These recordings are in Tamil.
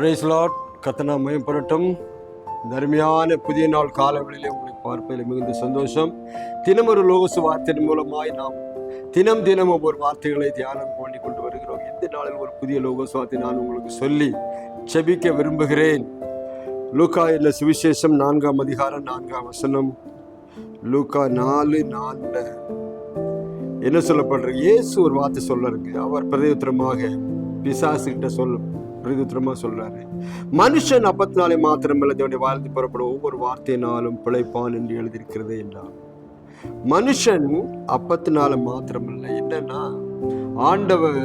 Price lot கத்தனா மேம்படட்டும். தர்மியான புதிய நாள் காலங்களிலே உங்களை பார்ப்பதில் மிகுந்த சந்தோஷம். தினம் ஒரு லோகசு வார்த்தையின் மூலமாய் நாம் தினம் தினம் ஒவ்வொரு வார்த்தைகளை தியானம் பண்ணி கொண்டு வருகிறோம். இந்த நாளில் ஒரு புதிய லோகசு வார்த்தை நான் உங்களுக்கு சொல்லி செபிக்க விரும்புகிறேன். லூக்கா இல்ல சுவிசேஷம்? நான்காம் அதிகாரம் நான்காம் வசனம். லூக்கா நாலு நான்கு. என்ன சொல்லப்படுற இயேசு ஒரு வார்த்தை சொல்றாருங்க அவர் பிரதியுத்தரமாக பிசாசுகிட்ட சொல்லும். பிரதியுத்தரமா சொல்றாரு. மனுஷன் அப்பத்தினாலே மாத்திரமல்ல தேவனுடைய வாழ்த்து புறப்படும் ஒவ்வொரு வார்த்தையினாலும் பிழைப்பான் என்று எழுதியிருக்கிறது என்றார். மனுஷன் அப்பத்தினால மாத்திரமல்ல. என்னன்னா ஆண்டவர்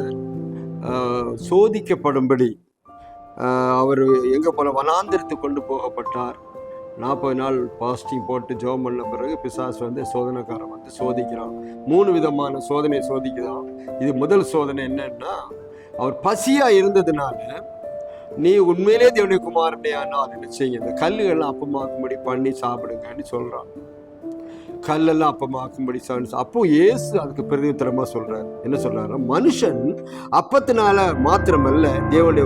சோதிக்கப்படும்படி அவர் எங்க போல வனாந்திரத்துக்கு கொண்டு போகப்பட்டார். நாற்பது நாள் பாஸ்டிங் போட்டு ஜோம் பண்ண பிறகு பிசாசு வந்து சோதனைக்காரன் வந்து சோதிக்கிறான். மூணு விதமான சோதனை சோதிக்கிறான். இது முதல் சோதனை என்னன்னா அவர் பசியா இருந்ததுனால நீ உண்மையிலே தேவனுடைய குமாரனையானா ஆனால் என்ன இந்த கல்லுகள்லாம் அப்பமாக்கும்படி பண்ணி சாப்பிடுங்கன்னு சொல்றான். கல்லெல்லாம் அப்பமாக்கும்படி சாப்பிடு. அப்போ ஏசு அதுக்கு பிரதியுத்தரமா சொல்றாரு. என்ன சொல்றாரு மனுஷன் அப்பத்தினால மாத்திரமல்ல தேவனுடைய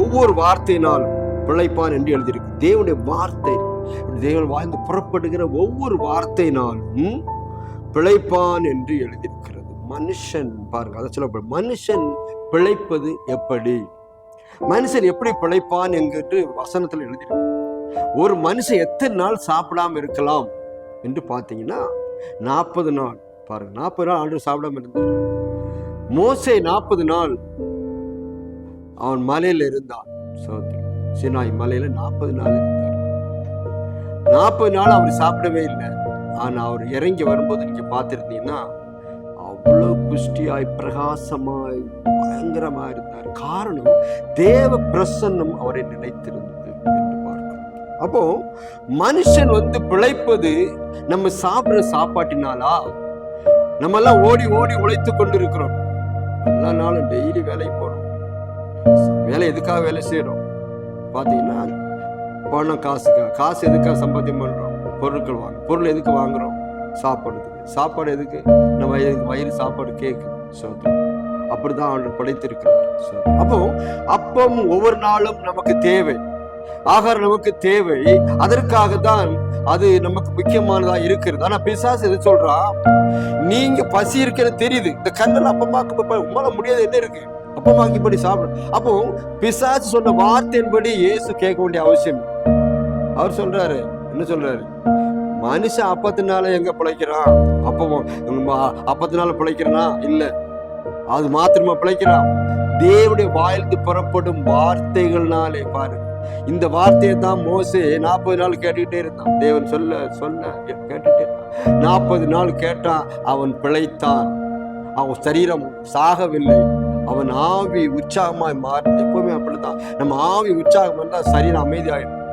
ஒவ்வொரு வார்த்தையினாலும் பிழைப்பான் என்று எழுதியிருக்கு. தேவனுடைய வார்த்தை தேவன் வாழ்ந்து புறப்படுகிற ஒவ்வொரு வார்த்தையினாலும் பிழைப்பான் என்று எழுதியிருக்கு. மனுஷன் பாருங்க அதை சொல்ல மனுஷன் பிழைப்பது எப்படி? மனுஷன் எப்படி பிழைப்பான் என்கிட்டு வசனத்தில் எழுதியிருக்கு. ஒரு மனுஷன் எத்தனை நாள் சாப்பிடாம இருக்கலாம் என்று பார்த்தீங்கன்னா நாற்பது நாள். பாருங்க நாற்பது நாள் ஆண்டு சாப்பிடாம இருந்தார் மோசை நாற்பது நாள் அவன் மலையில இருந்தான். சோதரி சினாய் மலையில நாற்பது நாள் இருந்தார் நாற்பது நாள் அவர் சாப்பிடவே இல்லை. ஆனா அவர் இறங்கி வரும்போது நீங்க பார்த்துருந்தீங்கன்னா அவ்வளவு புஷ்டியாய் பிரகாசமாய் பயங்கரமா இருந்தார் காரணம் தேவ பிரசன்னம் அவரை நினைத்திருந்தது என்று பார்க்கிறோம் அப்போ மனுஷன் வந்து பிழைப்பது நம்ம சாப்பிட்ற சாப்பாட்டினாலா நம்ம எல்லாம் ஓடி ஓடி உழைத்து கொண்டிருக்கிறோம் எல்லா நாளும் டெய்லி வேலைக்கு போறோம் வேலை எதுக்காக வேலை செய்யறோம் பாத்தீங்கன்னா பணம் காசுக்காக காசு எதுக்காக சம்பாத்தியம் பண்றோம் பொருட்கள் வாங்க பொருள் எதுக்கு வாங்குறோம் சாப்பாடுக்கு சாப்பாடு எதுக்கு? நம்ம வயிறு வயிறு சாப்பாடு கேக்கு. சோத்திரம் அப்படிதான் ஆண்டவர் படைத்திருக்கிறார். அப்போ அப்பம் ஒவ்வொரு நாளும் நமக்கு தேவை. ஆகாரம் நமக்கு தேவை. அதற்காக தான் அது நமக்கு முக்கியமானதா இருக்கிறது. ஆனா பிசாசு எது சொல்றா? நீங்க பசி இருக்கிறது தெரியுது. இந்த கண்ணில் அப்பமாக்கு உங்களால முடியாது என்ன இருக்கு? அப்பமாக்கிப்படி சாப்பிடும் அப்போ பிசாசு சொன்ன வார்த்தையின்படி இயேசு கேட்க வேண்டிய அவசியம். அவர் சொல்றாரு. என்ன சொல்றாரு? மனுஷன் அப்பத்தினால எங்க பிழைக்கிறான்? அப்பவும் அப்பத்தினால பிழைக்கிறானா? இல்ல. அது மாத்திரமா பிழைக்கிறான். தேவனுடைய வாயிலிருந்து புறப்படும் வார்த்தைகள்னாலே பாரு. இந்த வார்த்தையை தான் மோசே நாற்பது நாள் கேட்டுக்கிட்டே இருந்தான். தேவன் சொல்ல சொல்ல கேட்டுட்டே இருந்தான். நாற்பது நாள் கேட்டான் அவன் பிழைத்தான். அவன் சரீரம் சாகவில்லை. அவன் ஆவி உற்சாகமாய் மாறி எப்பவுமே அப்படித்தான். நம்ம ஆவி உற்சாகம் இருந்தால் சரீரம் அமைதியாயிடும்.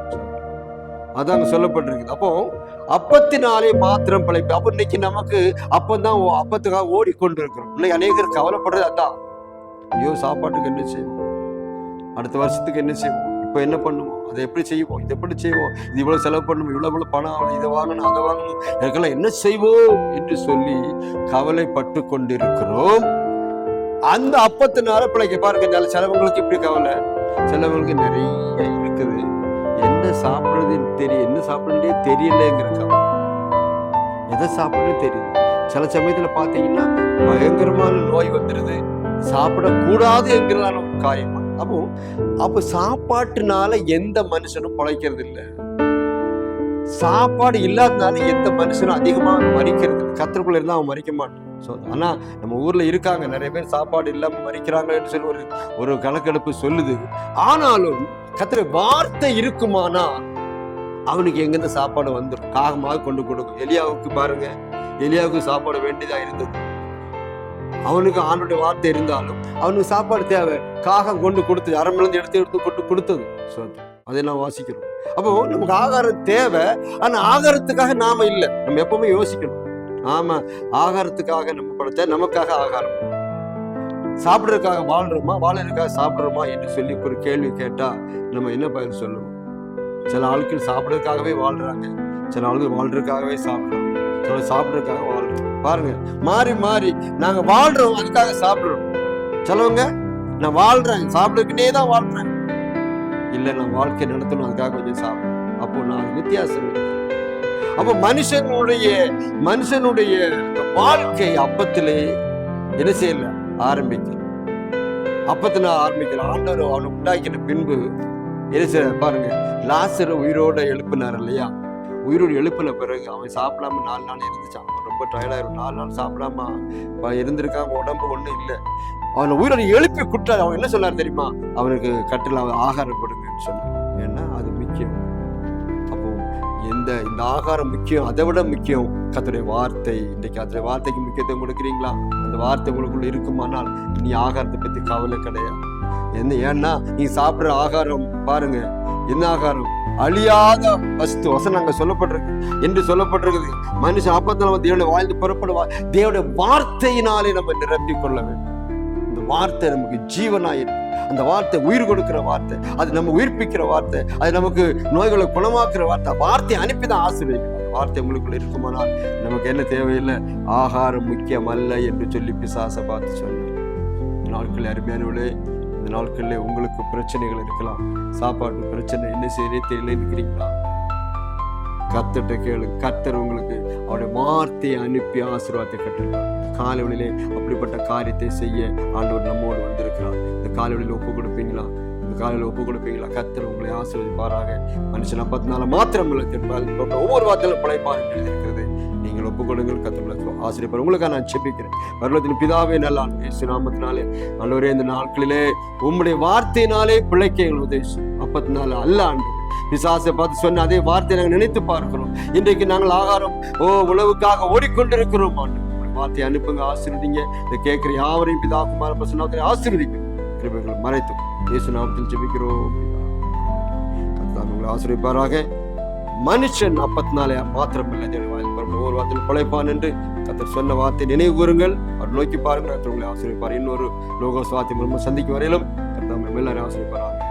அதான் சொல்லப்பட்டிருக்குது. அப்போ அப்பத்தினாலே மாத்திரம் பிழைப்பு அப்போ இன்னைக்கு நமக்கு அப்பந்தான் ஓ- அப்பத்துக்காக ஓடிக்கொண்டு இருக்கிறோம் இன்னைக்கு அநேகர் கவலைப்படுறது அதான். ஐயோ சாப்பாட்டுக்கு என்ன செய்வோம்? அடுத்த வருஷத்துக்கு என்ன செய்வோம்? இப்போ என்ன பண்ணுவோம்? அதை எப்படி செய்வோம்? இதை எப்படி செய்வோம்? இது இவ்வளோ செலவு பண்ணணும் இவ்வளோ இவ்வளோ பணம் ஆகணும் இதை வாங்கணும் அதை வாங்கணும். எனக்கெல்லாம் என்ன செய்வோம்? என்று சொல்லி கவலைப்பட்டு கொண்டிருக்கிறோம். அந்த அப்பத்தினால பிழைக்க பாருங்க செலவங்களுக்கு சிலவங்களுக்கு இப்படி கவலை. சிலவங்களுக்கு நிறைய இருக்குது. என்ன சாப்பிடுறதுன்னு தெரியும் என்ன சாப்பிடுறதே தெரியலங்கிற கவலை. எதை சாப்பிடுறது தெரியல. சில சமயத்துல பார்த்தீங்கன்னா பயங்கரமான நோய் வந்துடுது சாப்பிடக்கூடாது என்கிறதான ஒரு காரியம் அப்போ சாப்பாட்டுனால எந்த மனுஷனும் பிழைக்கிறது இல்லை சாப்பாடு இல்லாதனால எந்த மனுஷனும் அதிகமா மறிக்கிறது கத்திரக்குள்ள இருந்தால் அவன் மறிக்க மாட்டான். ஸோ ஆனால் நம்ம ஊரில் இருக்காங்க. நிறைய பேர் சாப்பாடு இல்லாமல் மறிக்கிறாங்கன்னு சொல்லி ஒரு ஒரு கணக்கெடுப்பு சொல்லுது. ஆனாலும் கத்திர வார்த்தை இருக்குமானா அவனுக்கு எங்கேருந்து சாப்பாடு வந்துடும் காகமாக கொண்டு கொடுக்கும். எலியாவுக்கு பாருங்க. எலியாவுக்கு சாப்பாடு வேண்டியதாக இருந்தது. அவனுக்கு ஆணுடைய வார்த்தை இருந்தாலும் அவனுக்கு சாப்பாடு தேவை. காகம் கொண்டு கொடுத்தது. அரம்பிலிருந்து எடுத்து எடுத்து கொண்டு கொடுத்தது. ஸோ நான் வாசிக்கிறோம். அப்போ நமக்கு ஆகாரம் தேவை. ஆனால் ஆகாரத்துக்காக நாம இல்லை. நம்ம எப்பவுமே யோசிக்கணும். ஆமா ஆகாரத்துக்காக நம்ம படைச்சா நமக்காக ஆகாரம். சாப்பிட்றதுக்காக வாழ்றோமா? வாழறதுக்காக சாப்பிட்றோமா என்று சொல்லி ஒரு கேள்வி கேட்டா நம்ம என்ன பதில் சொல்லுவோம்? சில ஆட்கள் சாப்பிட்றதுக்காகவே வாழ்றாங்க. சில ஆளுகள் வாழ்றதுக்காகவே சாப்பிட்றாங்க. சில சாப்பிட்றதுக்காக வாழ்றோம் பாருங்க மாறி மாறி நாங்க வாழ்றோம் அதுக்காக சாப்பிட்றோம். சிலவங்க நான் வாழ்றேன் சாப்பிடுறதுக்குனே தான் வாழ்றேன் இல்லை நான் வாழ்க்கை நடத்தணும் அதுக்காக கொஞ்சம் சாப்பிடும் அப்போ நான் வித்தியாசம் அப்போ மனுஷனுடைய மனுஷனுடைய வாழ்க்கை அப்பத்திலே என்ன செய்யல? ஆரம்பிக்கல. அப்பத்துல ஆரம்பிக்கல. ஆண்டவர் அவனை உண்டாக்கின பின்பு என்ன செய்ய பாருங்க லாசரை உயிரோட எழுப்பினார் இல்லையா? உயிரோடு எழுப்பின பிறகு அவன் சாப்பிடாம நாலு நாள் இருந்துச்சான் அவன் ரொம்ப டயர்டாயிரும் நாலு நாள் சாப்பிடாம இருந்திருக்காங்க இருந்திருக்கான் உடம்பு ஒன்றும் இல்லை. அவனை உயிரோடு எழுப்பி குட்டார். அவன் என்ன சொன்னார் தெரியுமா? அவனுக்கு கட்டில் ஆகாரம் கொடுங்கன்னு சொன்னார். ஏன்னா அது முக்கியம். இந்த இந்த ஆகாரம் முக்கியம் அதை விட முக்கியம் கத்துடைய வார்த்தை. இன்றைக்கு அதனுடைய வார்த்தைக்கு முக்கியத்துவம் கொடுக்குறீங்களா? அந்த வார்த்தை உங்களுக்குள்ள இருக்குமானால் நீ ஆகாரத்தை பத்தி கவலை கிடையாது. என்ன ஏன்னா நீ சாப்பிட்ற ஆகாரம் பாருங்க என்ன ஆகாரம்? அழியாத வஸ்து வசனங்க சொல்லப்பட்டிருக்கு. என்று சொல்லப்பட்டிருக்குது. மனுஷன் அப்பத்தில் நம்ம தேவனுடைய வாழ்ந்து புறப்படுவா தேவனுடைய வார்த்தையினாலே நம்ம நிரப்பிக் கொள்ள வேண்டும். இந்த வார்த்தை நமக்கு ஜீவனாயிருக்கு. அந்த வார்த்தை உயிர் கொடுக்கிற வார்த்தை அது நம்ம உயிர்ப்பிக்கிற வார்த்தை அது நமக்கு நோய்களை குணமாக்குற வார்த்தை வார்த்தை அனுப்பி தான் ஆசிரியர் வார்த்தை உங்களுக்குள்ள இருக்குமானால் நமக்கு என்ன தேவையில்லை? ஆகாரம் முக்கியம் அல்ல என்று சொல்லி பிசாசை பார்த்து சொன்னேன் இந்த நாட்கள் அருமையானவளே இந்த நாட்களில் உங்களுக்கு பிரச்சனைகள் இருக்கலாம். சாப்பாட்டு பிரச்சனை என்ன செய்யறே தெரியல இருக்கிறீங்களா? கத்திட்ட கேளு. கத்தர் உங்களுக்கு அவருடைய வார்த்தையை அனுப்பி ஆசீர்வாதத்தை கட்டுறார் காலவெளியிலே அப்படிப்பட்ட காரியத்தை செய்ய ஆண்டவர் நம்மோடு வந்திருக்கிறார். இந்த காலவெளியில் ஒப்பு கொடுப்பீங்களா? இந்த காலையில் ஒப்பு கொடுப்பீங்களா? கத்தர் உங்களை ஆசீர்வதிப்பாராக. மனுஷன் ஐம்பத்தி நாலு மாத்திரம் இல்லை ஒவ்வொரு வார்த்தையிலும் பிழைப்பார் என்று இருக்கிறது நீங்கள் ஒப்பு கொடுங்கள். கத்தர் ஆசிரியர் உங்களுக்காக நான் செபிக்கிறேன் பருவத்தின் பிதாவே நல்லா இயேசு நாமத்தினாலே. நல்லவரே இந்த நாட்களிலே உம்முடைய வார்த்தையினாலே பிழைக்க எங்கள் உதவி அப்பத்தி நாலு அல்ல ஆண்டு பிசாசை பார்த்து சொன்ன அதே வார்த்தையை நாங்கள் நினைத்து பார்க்கிறோம். இன்றைக்கு நாங்கள் ஆகாரம் ஓ உணவுக்காக ஓடிக்கொண்டிருக்கிறோம் வார்த்தையை அனுப்புங்க ஆசீர்வதிங்க. இதை கேட்குற யாவரையும் பிதா குமார பிரசனாவத்தை ஆசீர்வதிங்க. கிருபைகளை மறைத்தும் இயேசு நாமத்தில் ஜெபிக்கிறோம் உங்களை ஆசிரியப்பாராக மனுஷன் அப்பத்தி நாளே மாத்திரமில்லை தேவனுடைய ஒவ்வொரு வார்த்தையில் பிழைப்பான் என்று கத்தர் சொன்ன வார்த்தை நினைவு கூறுங்கள். அவர் நோக்கி பாருங்கள் கத்தர் உங்களை ஆசிரியப்பார் இன்னொரு லோகோஸ் வார்த்தை மூலமாக சந்திக்கும் வரையிலும் கத்தர் நம்மை எல்லாரும் ஆசீர்வதிப்பாராக.